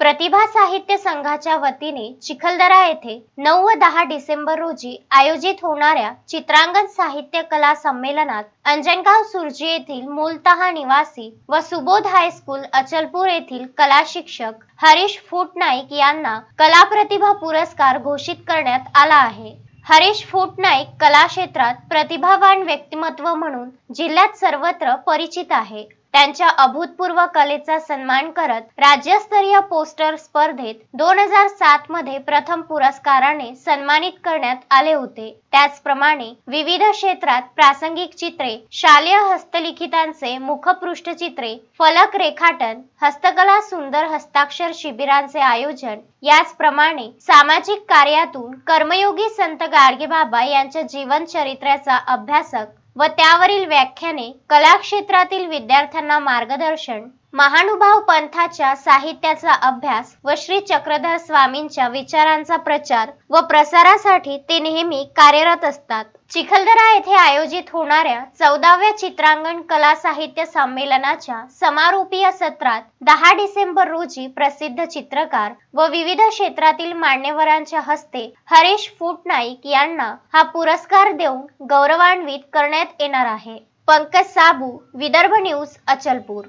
प्रतिभा साहित्य संघाच्या वतीने चिखलदरा येथे नऊ व दहा डिसेंबर रोजी आयोजित होणाऱ्या चित्रांगण साहित्य कला संमेलनात अंजनगाव सुरजी येथील मूलतः निवासी व सुबोध हायस्कूल अचलपूर येथील कला शिक्षक हरीश फुटनाईक यांना कला प्रतिभा पुरस्कार घोषित करण्यात आला आहे. हरीश फुटनाईक कला क्षेत्रात प्रतिभावान व्यक्तिमत्व म्हणून जिल्ह्यात सर्वत्र परिचित आहे. त्यांच्या अभूतपूर्व कलेचा सन्मान करत राज्यस्तरीय पोस्टर स्पर्धेत दोन हजार सात मध्ये प्रथम पुरस्काराने सन्मानित करण्यात आले होते. त्याचप्रमाणे विविध क्षेत्रात प्रासंगिक चित्रे शालेय हस्तलिखितांचे मुखपृष्ठ चित्रे फलक रेखाटन हस्तकला सुंदर हस्ताक्षर शिबिरांचे आयोजन याचप्रमाणे सामाजिक कार्यातून कर्मयोगी संत गाडगेबाबा यांच्या जीवन चरित्र्याचा अभ्यासक व त्यावरील व्याख्याने कला क्षेत्रातील विद्यार्थ्यांना मार्गदर्शन महानुभाव पंथाच्या साहित्याचा अभ्यास व श्री चक्रधर स्वामींच्या विचारांचा प्रचार व प्रसारासाठी ते नेहमी कार्यरत असतात. चिखलदरा येथे आयोजित होणाऱ्या चौदाव्या चित्रांगण कला साहित्य संमेलनाच्या समारोपीय सत्रात दहा डिसेंबर रोजी प्रसिद्ध चित्रकार व विविध क्षेत्रातील मान्यवरांच्या हस्ते हरीश फुटनाईक यांना हा पुरस्कार देऊन गौरवान्वित करण्यात येणार आहे. पंकज साबू विदर्भ न्यूज अचलपूर.